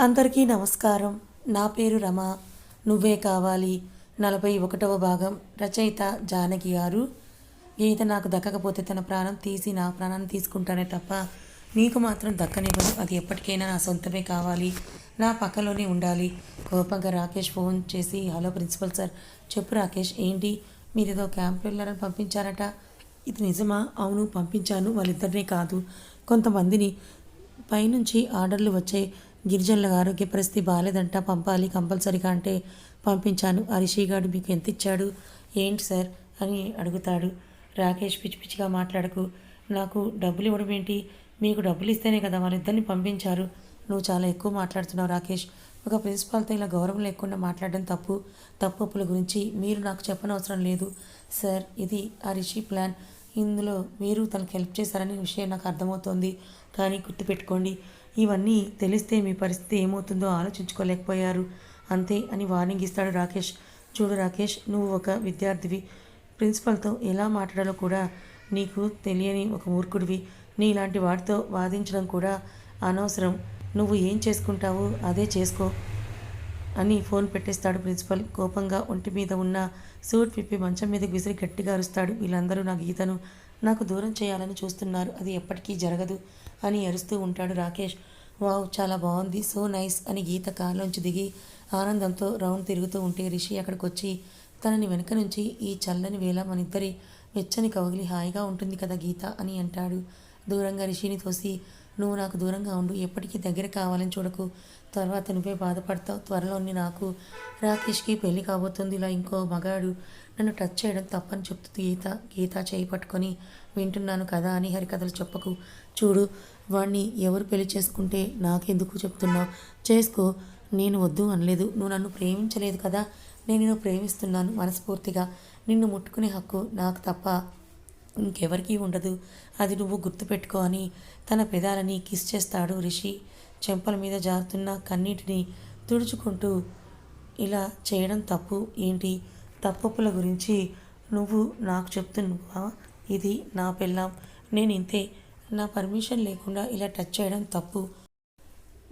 అందరికీ నమస్కారం. నా పేరు రమ. నువ్వే కావాలి. నలభై ఒకటవ భాగం రచయిత జానకి గారు. గీత నాకు దక్కకపోతే తన ప్రాణం తీసి నా ప్రాణాన్ని తీసుకుంటానే తప్ప నీకు మాత్రం దక్కనివ్వదు అది ఎప్పటికైనా నా సొంతమే కావాలి. నా పక్కలోనే ఉండాలి. కోపంగా రాకేష్ ఫోన్ చేసి హలో ప్రిన్సిపల్ సార్ చెప్పు రాకేష్ ఏంటి? మీరు ఏదో క్యాంప్ వెళ్ళారని పంపించారట. ఇది నిజమా? అవును పంపించాను. వాళ్ళిద్దరినే కాదు. కొంతమందిని పైనుంచి ఆర్డర్లు వచ్చాయి. గిరిజనుల ఆరోగ్య పరిస్థితి బాగాలేదంట పంపాలి కంపల్సరీగా అంటే పంపించాను. ఆ రిషిగాడు మీకు ఎంత ఇచ్చాడు? ఏంటి సార్ అని అడుగుతాడు. రాకేష్ పిచ్చి పిచ్చిగా మాట్లాడకు. నాకు డబ్బులు ఇవ్వడం ఏంటి? మీకు డబ్బులు ఇస్తేనే కదా వాళ్ళిద్దరిని పంపించారు. నువ్వు చాలా ఎక్కువ మాట్లాడుతున్నావు రాకేష్. ఒక ప్రిన్సిపాల్తో ఇలా గౌరవం లేకుండా మాట్లాడడం తప్పు. తప్పుల గురించి మీరు నాకు చెప్పనవసరం లేదు సార్. ఇది ఆ రిషి ప్లాన్. ఇందులో మీరు తనకు హెల్ప్ చేశారనే విషయం నాకు అర్థమవుతోంది. కానీ గుర్తుపెట్టుకోండి ఇవన్నీ తెలిస్తే మీ పరిస్థితి ఏమవుతుందో ఆలోచించుకోలేకపోయారు. అంతే అని వార్నింగ్ ఇస్తాడు రాకేష్. చూడు రాకేష్ నువ్వు ఒక విద్యార్థివి. ప్రిన్సిపల్తో ఎలా మాట్లాడాలో కూడా నీకు తెలియని ఒక మూర్ఖుడివి. నీ ఇలాంటి వాటితో వాదించడం కూడా అనవసరం. నువ్వు ఏం చేసుకుంటావో అదే చేసుకో అని ఫోన్ పెట్టేస్తాడు ప్రిన్సిపల్. కోపంగా ఒంటి మీద ఉన్న సూట్ విప్పి మంచం మీదకి విసిరి గట్టిగా అరుస్తాడు వీళ్ళందరూ నా గీతను. నాకు దూరం చేయాలని చూస్తున్నారు. అది ఎప్పటికీ జరగదు అని అరుస్తూ ఉంటాడు రాకేష్. వావ్ చాలా బాగుంది. సో నైస్ అని గీత కారులోంచి దిగి ఆనందంతో రౌండ్ తిరుగుతూ ఉంటే రిషి అక్కడికి వచ్చి తనని వెనక నుంచి ఈ చల్లని వేళ మన ఇద్దరి వెచ్చని కౌగిలి హాయిగా ఉంటుంది కదా గీత అని అంటాడు. దూరంగా రిషిని తోసి నువ్వు నాకు దూరంగా ఉండు. ఎప్పటికీ దగ్గర కావాలని చూడకు. తర్వాత నువ్వే బాధపడతావు. త్వరలోని నాకు రాకేష్కి పెళ్ళి కాబోతుంది. ఇలా ఇంకో మగాడు నన్ను టచ్ చేయడం తప్పని చెప్తుంది గీత గీత చేయి పట్టుకొని వింటున్నాను కదా అని హరికథలు చెప్పకు. చూడు వాణ్ణి ఎవరు పెళ్ళి చేసుకుంటే నాకెందుకు చెప్తున్నావు? చేసుకో. నేను వద్దు అనలేదు. నువ్వు నన్ను ప్రేమించలేదు కదా. నేను నిన్ను ప్రేమిస్తున్నాను మనస్ఫూర్తిగా. నిన్ను ముట్టుకునే హక్కు నాకు తప్ప ఇంకెవరికీ ఉండదు. అది నువ్వు గుర్తుపెట్టుకో అని తన పెదాలని కిస్ చేస్తాడు రిషి. చెంపల మీద జారుతున్న కన్నీటిని తుడుచుకుంటూ ఇలా చేయడం తప్పు. ఏంటి? తప్పుల గురించి నువ్వు నాకు చెప్తున్నావా? ఇది నా పెళ్ళాం. నేను ఇంతే. నా పర్మిషన్ లేకుండా ఇలా టచ్ చేయడం తప్పు.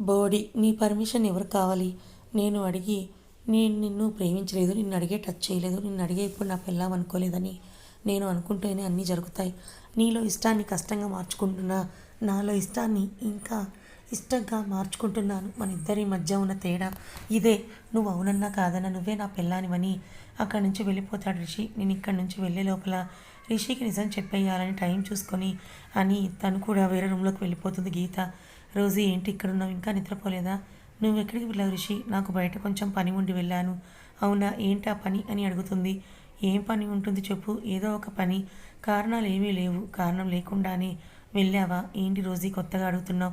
బోడీ నీ పర్మిషన్ ఎవరు కావాలి? నేను అడిగి నేను నిన్ను ప్రేమించలేదు. నిన్ను అడిగే టచ్ చేయలేదు. నిన్ను అడిగే ఇప్పుడు నా పెళ్ళాం అనుకోలేదని. నేను అనుకుంటేనే అన్నీ జరుగుతాయి. నీలో ఇష్టాన్ని కష్టంగా మార్చుకుంటున్నా నాలో ఇష్టాన్ని ఇంకా ఇష్టంగా మార్చుకుంటున్నాను. మన ఇద్దరి మధ్య ఉన్న తేడా ఇదే. నువ్వు అవునన్నా కాదన్నా నువ్వే నా పెళ్ళానివని. అక్కడి నుంచి వెళ్ళిపోతాడు రిషి. నేను ఇక్కడి నుంచి వెళ్ళే లోపల రిషికి నిజం చెప్పేయాలని టైం చూసుకొని అని తను కూడా వేరే రూమ్లోకి వెళ్ళిపోతుంది గీత. రోజు ఏంటి ఇక్కడ ఉన్నావు ఇంకా నిద్రపోలేదా? నువ్వు ఎక్కడికి వెళ్ళావు రిషి? నాకు బయట కొంచెం పని ఉండి వెళ్ళాను. అవునా? ఏంటి ఆ పని? అని అడుగుతుంది. ఏం పని ఉంటుంది చెప్పు ఏదో ఒక పని. కారణాలు ఏమీ లేవు. కారణం లేకుండానే వెళ్ళావా? ఏంటి రోజీ కొత్తగా అడుగుతున్నావు?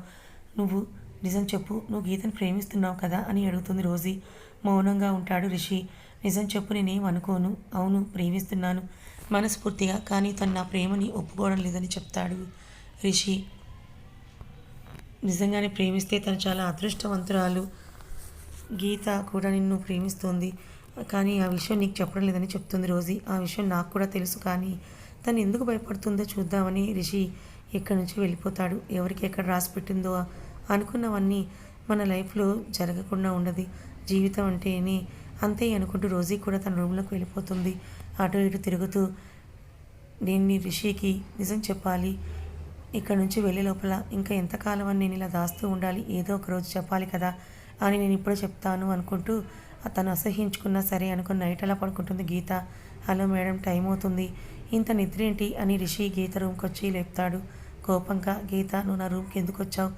నువ్వు నిజం చెప్పు నువ్వు గీతను ప్రేమిస్తున్నావు కదా అని అడుగుతుంది రోజీ. మౌనంగా ఉంటాడు రిషి. నిజం చెప్పు నేనేం అనుకోను. అవును ప్రేమిస్తున్నాను. మనస్ఫూర్తిగా కానీ తను నా ప్రేమని ఒప్పుకోవడం లేదని చెప్తాడు రిషి. నిజంగానే ప్రేమిస్తే తను చాలా అదృష్టవంతురాలు. గీత కూడా నిన్ను ప్రేమిస్తోంది. కానీ ఆ విషయం నీకు చెప్పడం లేదని చెప్తుంది రోజీ. ఆ విషయం నాకు కూడా తెలుసు కానీ తను ఎందుకు భయపడుతుందో చూద్దామని రిషి ఇక్కడి నుంచి వెళ్ళిపోతాడు. ఎవరికి ఎక్కడ రాసి పెట్టిందో అనుకున్నవన్నీ మన లైఫ్లో జరగకుండా ఉండదు. జీవితం అంటేనే అంతే అనుకుంటూ రోజీ కూడా తన రూమ్లోకి వెళ్ళిపోతుంది. అటు ఇటు తిరుగుతూ నేను నీ రిషికి నిజం చెప్పాలి. ఇక్కడ నుంచి వెళ్ళే లోపల ఇంకా ఎంతకాలం అని నేను ఇలా దాస్తూ ఉండాలి? ఏదో ఒక రోజు చెప్పాలి కదా అని నేను ఇప్పుడు చెప్తాను అనుకుంటూ అతను అసహించుకున్నా సరే అనుకుని నైట్ అలా పడుకుంటుంది గీత. హలో మేడం టైం అవుతుంది. ఇంత నిద్ర ఏంటి అని రిషి గీత రూమ్కి వచ్చి లేపుతాడు. కోపంగా గీత నువ్వు నా రూమ్కి ఎందుకు వచ్చావు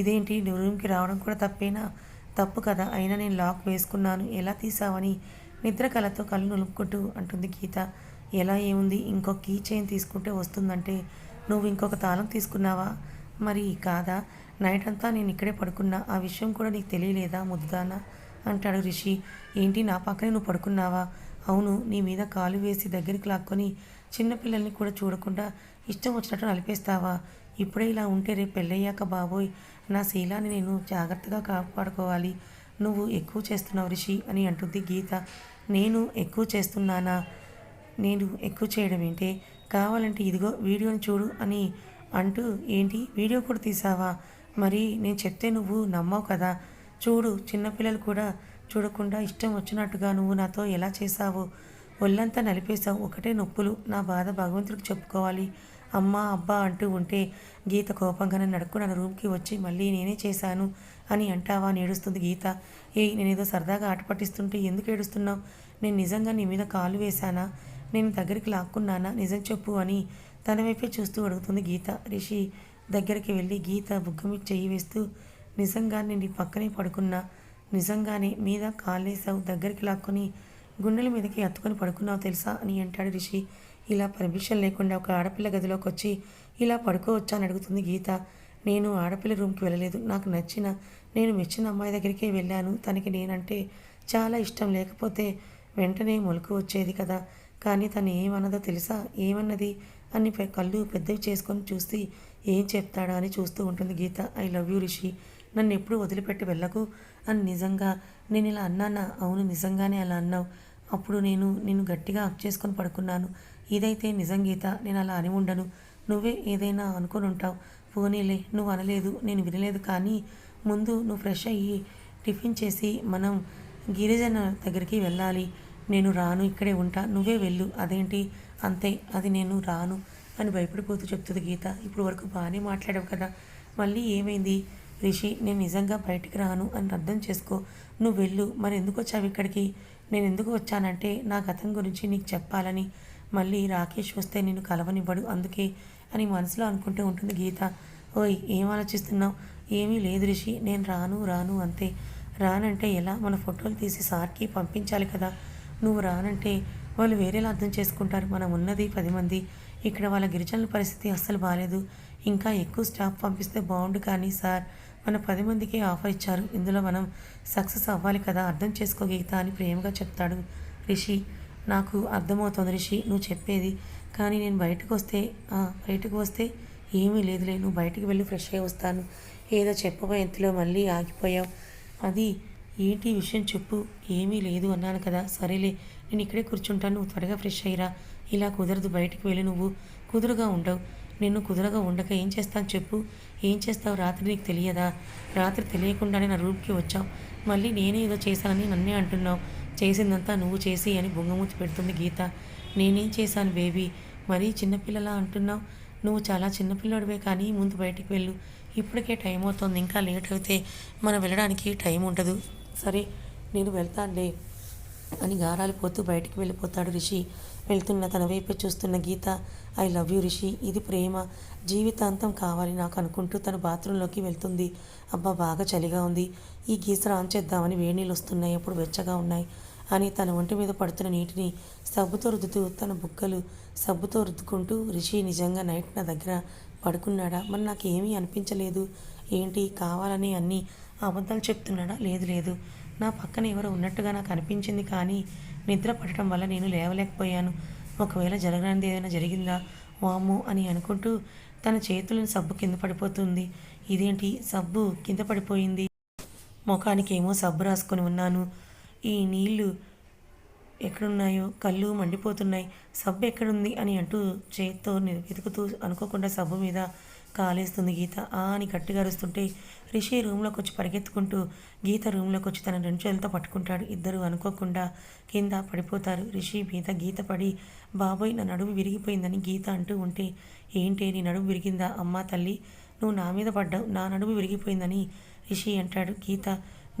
ఇదేంటి? నువ్వు రూమ్కి రావడం కూడా తప్పేనా? తప్పు కదా. అయినా నేను లాక్ వేసుకున్నాను. ఎలా తీసావని? నిద్ర కళతో కళ్ళు నులుపుకుంటూ అంటుంది గీత. ఎలా ఏముంది? ఇంకో కీ చైన్ తీసుకుంటే వస్తుందంటే నువ్వు ఇంకొక తాళం తీసుకున్నావా? మరి కాదా. నైట్ అంతా నేను ఇక్కడే పడుకున్నా. ఆ విషయం కూడా నీకు తెలియలేదా ముద్దానా? అంటాడు రిషి. ఏంటి నా పక్కనే నువ్వు పడుకున్నావా? అవును నీ మీద కాలు వేసి దగ్గరికి లాక్కొని చిన్నపిల్లల్ని కూడా చూడకుండా ఇష్టం వచ్చినట్టు నలిపేస్తావా? ఇప్పుడే ఇలా ఉంటే రేపు పెళ్ళయ్యాక బాబోయ్. నా శీలాన్ని నేను జాగ్రత్తగా కాపాడుకోవాలి. నువ్వు ఎక్కువ చేస్తున్నావు రిషి అని అంటుంది గీత. నేను ఎక్కువ చేస్తున్నానా? నేను ఎక్కువ చేయడం ఏంటి? కావాలంటే ఇదిగో వీడియోని చూడు అని అంటూ ఏంటి వీడియో కూడా తీసావా? మరి నేను చెప్తే నువ్వు నమ్మవు కదా. చూడు చిన్నపిల్లలు కూడా చూడకుండా ఇష్టం వచ్చినట్టుగా నువ్వు నాతో ఎలా చేశావో. ఒళ్ళంతా నలిపేశావు. ఒకటే నొప్పులు. నా బాధ భగవంతుడికి చెప్పుకోవాలి. అమ్మ అబ్బా అంటూ ఉంటే గీత కోపంగానే నడుక్కు నన్ను రూమ్కి వచ్చి మళ్ళీ నేనే చేశాను అని అంటావా నేడుస్తుంది ఏడుస్తుంది గీత. ఏ నేనేదో సరదాగా ఆట పట్టిస్తుంటే ఎందుకు ఏడుస్తున్నావు? నేను నిజంగా నీ మీద కాలు వేశానా? నేను దగ్గరికి లాక్కున్నానా? నిజం చెప్పు అని తన వైపే చూస్తూ అడుగుతుంది గీత. రిషి దగ్గరికి వెళ్ళి గీత బుగ్గ మీద చెయ్యి వేస్తూ నిజంగా నిండి నీ పక్కనే పడుకున్నా. నిజంగానే మీద కాలేసావు దగ్గరికి లాక్కొని గుండెల మీదకి అత్తుకొని పడుకున్నావు తెలుసా అని అంటాడు రిషి. ఇలా పర్మిషన్ లేకుండా ఒక ఆడపిల్ల గదిలోకి వచ్చి ఇలా పడుకోవచ్చా అని అడుగుతుంది గీత. నేను ఆడపిల్ల రూమ్కి వెళ్ళలేదు. నాకు నచ్చిన నేను మెచ్చిన అమ్మాయి దగ్గరికే వెళ్ళాను. తనకి నేనంటే చాలా ఇష్టం. లేకపోతే వెంటనే మొలుకు వచ్చేది కదా. కానీ తను ఏమన్నదో తెలుసా? ఏమన్నది? అని కళ్ళు పెద్దవి చేసుకొని చూసి ఏం చెప్తాడా అని చూస్తూ ఉంటుంది Geetha. I love you Rishi. నన్ను ఎప్పుడు వదిలిపెట్టి వెళ్ళకు. అని నిజంగా నేను ఇలా అన్నానా? అవును నిజంగానే అలా అన్నావు. అప్పుడు నేను నిన్ను గట్టిగా అప్ చేసుకొని పడుకున్నాను. ఇదైతే నిజం గీత నేను అలా అని ఉండను. నువ్వే ఏదైనా అనుకొని ఉంటావు. పోనీలే నువ్వు అనలేదు నేను వినలేదు. కానీ ముందు నువ్వు ఫ్రెష్ అయ్యి టిఫిన్ చేసి మనం గిరిజన దగ్గరికి వెళ్ళాలి. నేను రాను ఇక్కడే ఉంటా. నువ్వే వెళ్ళు. అదేంటి? అంతే అది నేను రాను అని భయపడిపోతూ చెప్తుంది గీత. ఇప్పుడు వరకు బాగానే మాట్లాడావు కదా. మళ్ళీ ఏమైంది? రిషి నేను నిజంగా బయటికి రాను అని అర్థం చేసుకో. నువ్వు వెళ్ళు. మరి ఎందుకు వచ్చావు ఇక్కడికి? నేను ఎందుకు వచ్చానంటే నా గతం గురించి నీకు చెప్పాలని. మళ్ళీ రాకేష్ వస్తే నేను కలవనివ్వడు అందుకే అని మనసులో అనుకుంటూ ఉంటుంది గీత. ఓయ్ ఏం ఆలోచిస్తున్నావు? ఏమీ లేదు రిషి. నేను రాను రాను అంతే. రానంటే ఎలా? మన ఫోటోలు తీసి సార్కి పంపించాలి కదా. నువ్వు రానంటే వాళ్ళు వేరేలా అర్థం చేసుకుంటారు. మనం ఉన్నది పది మంది. ఇక్కడ వాళ్ళ గిరిజనుల పరిస్థితి అస్సలు బాగాలేదు ఇంకా ఎక్కువ స్టాఫ్ పంపిస్తే బాగుండు కానీ సార్. మన పది మందికి ఆఫర్ ఇచ్చారు. ఇందులో మనం సక్సెస్ అవ్వాలి కదా అర్థం చేసుకో గీత అని ప్రేమగా చెప్తాడు రిషి. నాకు అర్థమవుతుంది రిషి నువ్వు చెప్పేది. కానీ నేను బయటకు వస్తే బయటకు వస్తే ఏమీ లేదులే నువ్వు బయటికి వెళ్ళి ఫ్రెష్ అయ్యి వస్తాను. ఏదో చెప్పబోయే ఎంతలో మళ్ళీ ఆగిపోయావు. అది ఏంటి విషయం చెప్పు ఏమీ లేదు అన్నాను కదా. సరేలే నేను ఇక్కడే కూర్చుంటాను నువ్వు త్వరగా ఫ్రెష్ అయ్యిరా. ఇలా కుదరదు బయటికి వెళ్ళి నువ్వు కుదురుగా ఉండవు. నిన్ను కుదురగా ఉండక ఏం చేస్తాను చెప్పు. ఏం చేస్తావు రాత్రి నీకు తెలియదా? రాత్రి తెలియకుండానే నా రూమ్కి వచ్చావు. మళ్ళీ నేనే ఏదో చేశానని నన్నే అంటున్నావు. చేసిందంతా నువ్వు చేసి అని బొంగమూతి పెడుతుంది గీత. నేనేం చేశాను బేబీ? మరీ చిన్నపిల్లలా అంటున్నావు? నువ్వు చాలా చిన్నపిల్లడివే కానీ ముందు బయటికి వెళ్ళు. ఇప్పటికే టైం అవుతుంది ఇంకా లేట్ అయితే మనం వెళ్ళడానికి టైం ఉండదు. సరే నేను వెళ్తానులే. అని గారాలిపోతూ బయటికి వెళ్ళిపోతాడు రిషి. వెళ్తున్న తన వైపే చూస్తున్న Geetha I love you Rishi ఇది ప్రేమ. జీవితాంతం కావాలి నాకు అనుకుంటూ తన బాత్రూంలోకి వెళ్తుంది. అబ్బా బాగా చలిగా ఉంది. ఈ గీసర ఆన్ చేద్దామని వేడి నీళ్ళు వస్తున్నాయి అప్పుడు వెచ్చగా ఉన్నాయి అని తన ఒంటి మీద పడుతున్న నీటిని సబ్బుతో రుద్దుతూ తన బుగ్గలు సబ్బుతో రుద్దుకుంటూ రిషి నిజంగా నైట్ నా దగ్గర పడుకున్నాడా? మరి నాకు ఏమీ అనిపించలేదు. ఏంటి? కావాలని అన్నీ అబద్ధాలు చెప్తున్నాడా? లేదు లేదు. నా పక్కన ఎవరో ఉన్నట్టుగా నాకు అనిపించింది కానీ నిద్ర పట్టడం వల్ల నేను లేవలేకపోయాను. ఒకవేళ జరగనిది ఏదైనా జరిగిందా? వాము అని అనుకుంటూ తన చేతులను సబ్బు కింద పడిపోతుంది. ఇదేంటి? సబ్బు కింద పడిపోయింది. ముఖానికి ఏమో సబ్బు రాసుకొని ఉన్నాను. ఈ నీళ్ళు ఎక్కడున్నాయో? కళ్ళు మండిపోతున్నాయి. సబ్బు ఎక్కడుంది? అని అంటూ చేత్తో వెతుకుతూ అనుకోకుండా సబ్బు మీద కాలేస్తుంది గీత. ఆ అని గట్టిగా అరుస్తుంటే రిషి రూమ్లోకి వచ్చి పరిగెత్తుకుంటూ గీత రూమ్లోకి వచ్చి తన రెండు చేతులతో పట్టుకుంటాడు. ఇద్దరు అనుకోకుండా కింద పడిపోతారు. రిషి మీద గీత పడి బాబోయ్ నా నడుము విరిగిపోయిందని గీత అంటూ ఉంటే ఏంటి నీ నడుము విరిగిందా? అమ్మా తల్లి నువ్వు నా మీద పడ్డావు. నా నడుము విరిగిపోయిందని రిషి అంటాడు. గీత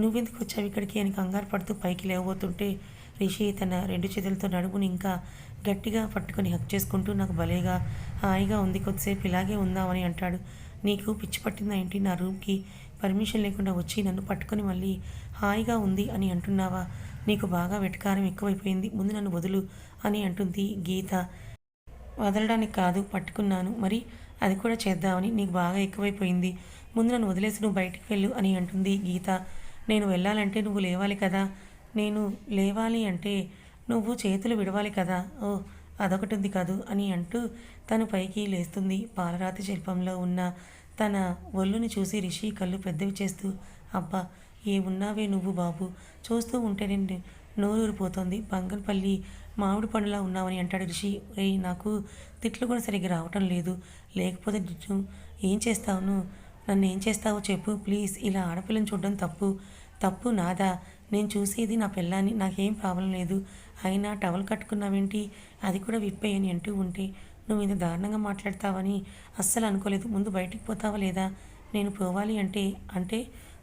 నువ్వెందుకు వచ్చావు ఇక్కడికి? అని కంగారు పడుతూ పైకి లేవబోతుంటే రిషి తన రెండు చేతులతో నడుముని ఇంకా గట్టిగా పట్టుకొని హక్ చేసుకుంటూ నాకు భలేగా హాయిగా ఉంది కొద్దిసేపు ఇలాగే ఉందామని అంటాడు. నీకు పిచ్చి పట్టిందా ఏంటి? నా రూమ్కి పర్మిషన్ లేకుండా వచ్చి నన్ను పట్టుకొని మళ్ళీ హాయిగా ఉంది అని అంటున్నావా? నీకు బాగా వెటకారం ఎక్కువైపోయింది. ముందు నన్ను వదులు అని అంటుంది గీత. వదలడానికి కాదు పట్టుకున్నాను. మరి అది కూడా చేద్దామని నీకు బాగా ఎక్కువైపోయింది. ముందు నన్ను వదిలేసి నువ్వు బయటికి వెళ్ళు అని అంటుంది గీత. నేను వెళ్ళాలంటే నువ్వు లేవాలి కదా? నేను లేవాలి అంటే నువ్వు చేతులు విడవాలి కదా? ఓ అదొకటి ఉంది కాదు అని అంటూ తను పైకి లేస్తుంది. పాలరాతి శిల్పంలో ఉన్న తన ఒళ్ళుని చూసి రిషి కళ్ళు పెద్దవి చేస్తూ అబ్బా ఏమున్నావే నువ్వు బాబు? చూస్తూ ఉంటే నేను నోరూరిపోతుంది. బంగన్పల్లి మామిడి పండులా ఉన్నావని అంటాడు రిషి. రే నాకు తిట్లు కూడా సరిగ్గా రావటం లేదు. లేకపోతే నిన్ను ఏం చేస్తావును? నన్ను ఏం చేస్తావో చెప్పు. ప్లీజ్ ఇలా ఆడపిల్లని చూడడం తప్పు. తప్పు నాదా? నేను చూసేది నా పిల్లాన్ని నాకేం ప్రాబ్లం లేదు. అయినా టవల్ కట్టుకున్నావేంటి? అది కూడా విప్పేయని అంటూ ఉంటే నువ్వు ఇంత దారుణంగా మాట్లాడతావని అస్సలు అనుకోలేదు. ముందు బయటికి పోతావా లేదా? నేను పోవాలి అంటే అంటే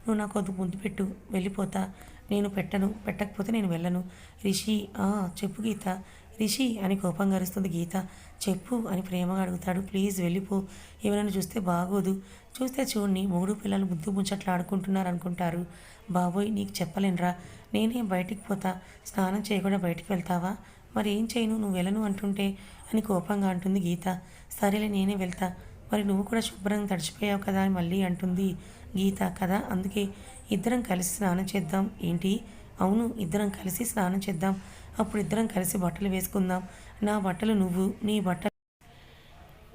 నువ్వు నాకు కొద్ది ముందు పెట్టు. వెళ్ళిపోతా. నేను పెట్టను. పెట్టకపోతే నేను వెళ్ళను. రిషి "ఆ, చెప్పు గీత. రిషి అని కోపంగా అరుస్తుంది గీత. చెప్పు అని ప్రేమగా అడుగుతాడు. ప్లీజ్ వెళ్ళిపో. ఎవరైనా చూస్తే బాగోదు. చూస్తే చూడండి మూడు పిల్లలు ముద్దు ముచ్చట్లు ఆడుకుంటున్నారు అనుకుంటారు బాబోయ్ నీకు చెప్పలేనురా. నేనే బయటికి పోతా. స్నానం చేయకుండా బయటికి వెళ్తావా? మరి ఏం చేయను? నువ్వు వెళ్ళను అంటుంటే అని కోపంగా అంటుంది గీత. సరేలే నేనే వెళ్తా. మరి నువ్వు కూడా శుభ్రంగా తడిచిపోయావు కదా అని మళ్ళీ అంటుంది గీత. కదా అందుకే ఇద్దరం కలిసి స్నానం చేద్దాం. ఏంటి? అవును ఇద్దరం కలిసి స్నానం చేద్దాం. అప్పుడు ఇద్దరం కలిసి బట్టలు వేసుకుందాం. నా బట్టలు నువ్వు నీ బట్టలు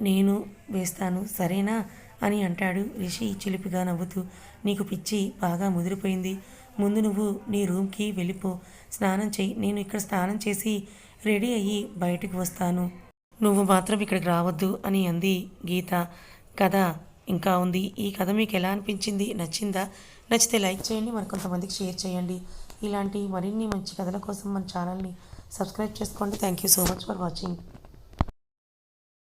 నేను వేస్తాను సరేనా? అని అంటాడు రిషి చిలిపిగా నవ్వుతూ. నీకు పిచ్చి బాగా ముదిరిపోయింది. ముందు నువ్వు నీ రూమ్కి వెళ్ళిపో. స్నానం చేయి. నేను ఇక్కడ స్నానం చేసి రెడీ అయ్యి బయటకు వస్తాను. నువ్వు మాత్రం ఇక్కడికి రావద్దు అని అంది గీత. కథ ఇంకా ఉంది. ఈ కథ మీకు ఎలా అనిపించింది? నచ్చిందా? నచ్చితే లైక్ చేయండి. మరి కొంతమందికి షేర్ చేయండి. ఇలాంటి మరిన్ని మంచి కథల కోసం మన ఛానల్ని సబ్స్క్రైబ్ చేసుకోండి. Thank you so much for watching